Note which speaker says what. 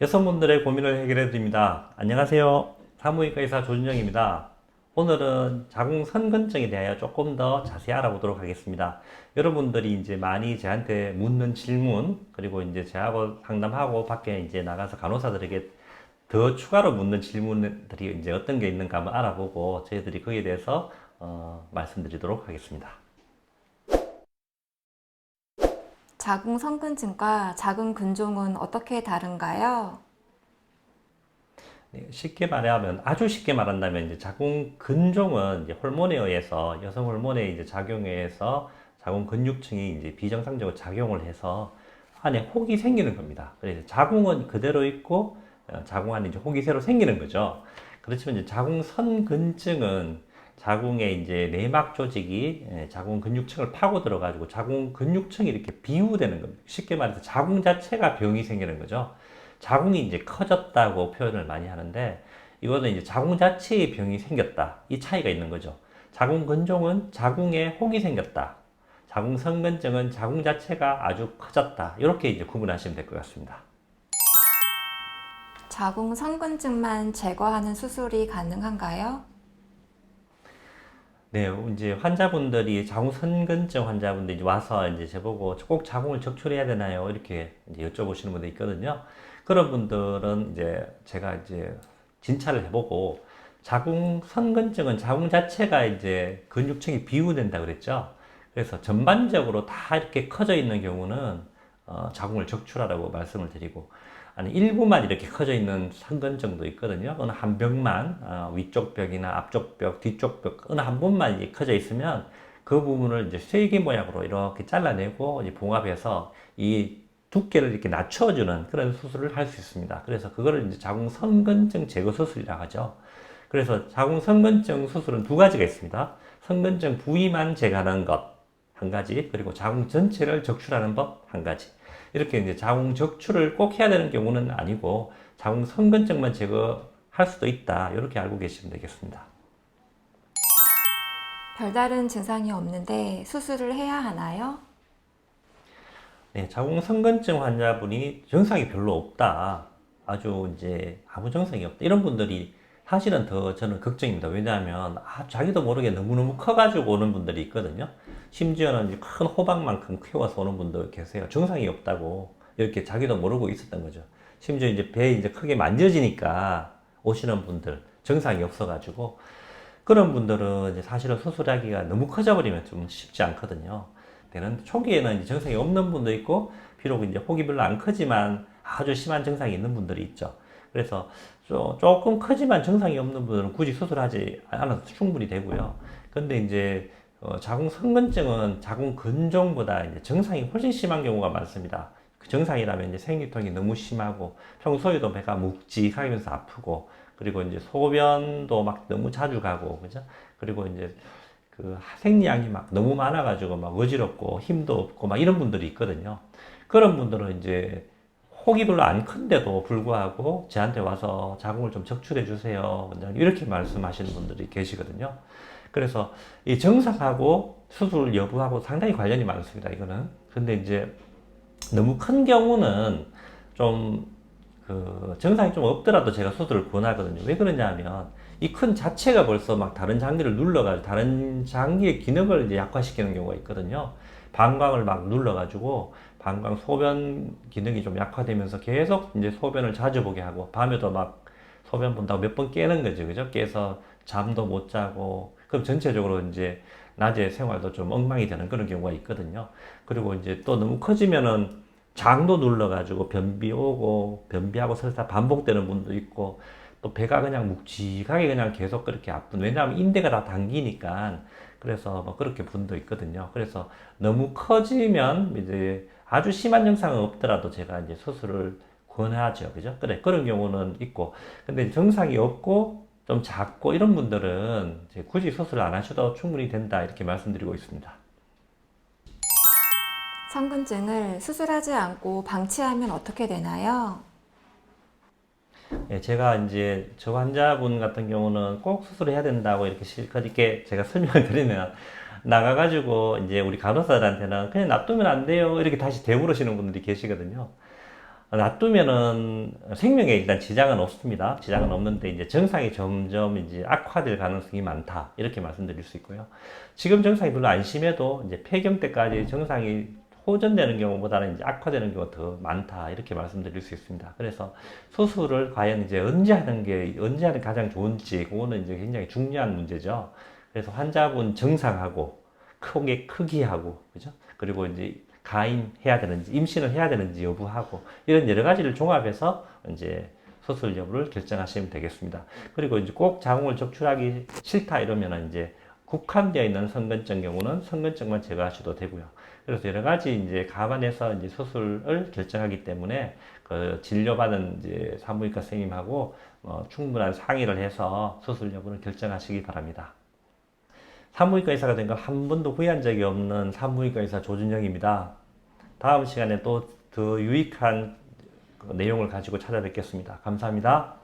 Speaker 1: 여성분들의 고민을 해결해 드립니다. 안녕하세요. 사무의과 의사 조준영입니다. 오늘은 자궁선근증에 대하여 조금 더 자세히 알아보도록 하겠습니다. 여러분들이 이제 많이 저한테 묻는 질문, 그리고 이제 저하고 상담하고 밖에 이제 나가서 간호사들에게 더 추가로 묻는 질문들이 이제 어떤 게 있는가 한번 알아보고 저희들이 거기에 대해서 어, 말씀드리도록 하겠습니다.
Speaker 2: 자궁 성근증과 자궁 근종은 어떻게 다른가요?
Speaker 1: 네, 쉽게 말하면 아주 쉽게 말한다면 이제 자궁 근종은 이제 호르몬에 의해서 여성 호르몬의 이제 작용에 의해서 자궁 근육층이 이제 비정상적으로 작용을 해서 안에 혹이 생기는 겁니다. 그래서 자궁은 그대로 있고 어, 자궁 안에 이제 혹이 새로 생기는 거죠. 그렇지만 이제 자궁 선근증은 자궁의 이제 내막 조직이 예, 자궁 근육층을 파고 들어가지고 자궁 근육층이 이렇게 비우되는 겁니다. 쉽게 말해서 자궁 자체가 병이 생기는 거죠. 자궁이 이제 커졌다고 표현을 많이 하는데 이거는 이제 자궁 자체의 병이 생겼다. 이 차이가 있는 거죠. 자궁 근종은 자궁에 혹이 생겼다. 자궁 선근증은 자궁 자체가 아주 커졌다. 이렇게 이제 구분하시면 될 것 같습니다.
Speaker 2: 자궁 성근증만 제거하는 수술이 가능한가요?
Speaker 1: 네, 이제 환자분들이 자궁 선근증 환자분들이 와서 이제 저보고 꼭 자궁을 적출해야 되나요? 이렇게 이제 여쭤보시는 분들이 있거든요. 그런 분들은 이제 제가 이제 진찰을 해보고 자궁 선근증은 자궁 자체가 이제 근육층이 비우된다 그랬죠. 그래서 전반적으로 다 이렇게 커져 있는 경우는 어, 자궁을 적출하라고 말씀을 드리고 아니 일부만 이렇게 커져 있는 선근증도 있거든요. 어느 한 벽만 어, 위쪽 벽이나 앞쪽 벽, 뒤쪽 벽 어느 한 분만 이제 커져 있으면 그 부분을 이제 쐐기 모양으로 이렇게 잘라내고 이제 봉합해서 이 두께를 이렇게 낮춰주는 그런 수술을 할 수 있습니다. 그래서 그거를 이제 자궁 선근증 제거 수술이라고 하죠. 그래서 자궁 선근증 수술은 두 가지가 있습니다. 선근증 부위만 제거하는 것 한 가지, 그리고 자궁 전체를 적출하는 법 한 가지. 이렇게 이제 자궁 적출을 꼭 해야 되는 경우는 아니고 자궁 선근증만 제거할 수도 있다. 이렇게 알고 계시면 되겠습니다.
Speaker 2: 별다른 증상이 없는데 수술을 해야 하나요?
Speaker 1: 네, 자궁 선근증 환자분이 증상이 별로 없다. 아주 이제 아무 증상이 없다. 이런 분들이 사실은 더 저는 걱정입니다. 왜냐하면 아, 자기도 모르게 너무너무 커가지고 오는 분들이 있거든요. 심지어는 큰 호박만큼 키워서 오는 분도 계세요. 증상이 없다고 이렇게 자기도 모르고 있었던 거죠. 심지어 이제 배 이제 크게 만져지니까 오시는 분들 증상이 없어가지고 그런 분들은 이제 사실은 수술하기가 너무 커져버리면 좀 쉽지 않거든요. 되는 초기에는 이제 증상이 없는 분도 있고 비록 이제 혹이 별로 안 크지만 아주 심한 증상이 있는 분들이 있죠. 그래서 조, 조금 크지만 증상이 없는 분들은 굳이 수술하지 않아도 충분히 되고요. 근데 이제 어, 자궁 선근증은 자궁 근종보다 이제 증상이 훨씬 심한 경우가 많습니다. 그 증상이라면 이제 생리통이 너무 심하고 평소에도 배가 묵직하면서 아프고 그리고 이제 소변도 막 너무 자주 가고 그죠? 그리고 이제 그 생리량이 막 너무 많아가지고 막 어지럽고 힘도 없고 막 이런 분들이 있거든요. 그런 분들은 이제 혹이 별로 안 큰데도 불구하고 저한테 와서 자궁을 좀 적출해 주세요. 이렇게 말씀하시는 분들이 계시거든요. 그래서 이 정상하고 수술 여부하고 상당히 관련이 많습니다. 이거는. 근데 이제 너무 큰 경우는 좀 그 증상이 좀 없더라도 제가 수술을 권하거든요. 왜 그러냐면 이 큰 자체가 벌써 막 다른 장기를 눌러가지고 다른 장기의 기능을 이제 약화시키는 경우가 있거든요. 방광을 막 눌러가지고 방광 소변 기능이 좀 약화되면서 계속 이제 소변을 자주 보게 하고 밤에도 막 소변 본다고 몇 번 깨는 거죠. 그죠? 깨서 잠도 못 자고 그럼 전체적으로 이제 낮에 생활도 좀 엉망이 되는 그런 경우가 있거든요. 그리고 이제 또 너무 커지면은 장도 눌러가지고 변비 오고 변비하고 설사 반복되는 분도 있고 또 배가 그냥 묵직하게 그냥 계속 그렇게 아픈 왜냐하면 인대가 다 당기니까 그래서 뭐 그렇게 분도 있거든요. 그래서 너무 커지면 이제 아주 심한 증상은 없더라도 제가 이제 수술을 권하죠. 그죠? 그래. 그런 경우는 있고. 근데 증상이 없고 좀 작고 이런 분들은 굳이 수술 안 하셔도 충분히 된다. 이렇게 말씀드리고 있습니다.
Speaker 2: 성근증을 수술하지 않고 방치하면 어떻게 되나요?
Speaker 1: 예, 제가 이제 저 환자분 같은 경우는 꼭 수술해야 된다고 이렇게 실컷 있게 제가 설명을 드리면 나가가지고 이제 우리 간호사들한테는 그냥 놔두면 안 돼요. 이렇게 다시 되물으시는 분들이 계시거든요. 놔두면은 생명에 일단 지장은 없습니다. 지장은 없는데 이제 증상이 점점 이제 악화될 가능성이 많다. 이렇게 말씀드릴 수 있고요. 지금 증상이 별로 안 심해도 이제 폐경 때까지 증상이 호전되는 경우보다는 이제 악화되는 경우가 더 많다. 이렇게 말씀드릴 수 있습니다. 그래서 수술을 과연 이제 언제 하는 게 언제 하는 게 가장 좋은지 그거는 이제 굉장히 중요한 문제죠. 그래서 환자분 증상하고 크기 크기하고 그죠? 그리고 이제 가임해야 되는지 임신을 해야 되는지 여부하고 이런 여러 가지를 종합해서 이제 수술 여부를 결정하시면 되겠습니다. 그리고 이제 꼭 자궁을 적출하기 싫다 이러면은 이제 국한되어 있는 성근증 경우는 성근증만 제거하셔도 되고요. 그래서 여러 가지 이제 감안해서 이제 수술을 결정하기 때문에 그 진료받은 이제 산부인과 선생님하고 어, 충분한 상의를 해서 수술 여부를 결정하시기 바랍니다. 산부인과 의사가 된걸한 번도 후회한 적이 없는 산부인과 의사 조준영입니다. 다음 시간에 또 더 유익한 그 내용을 가지고 찾아뵙겠습니다. 감사합니다.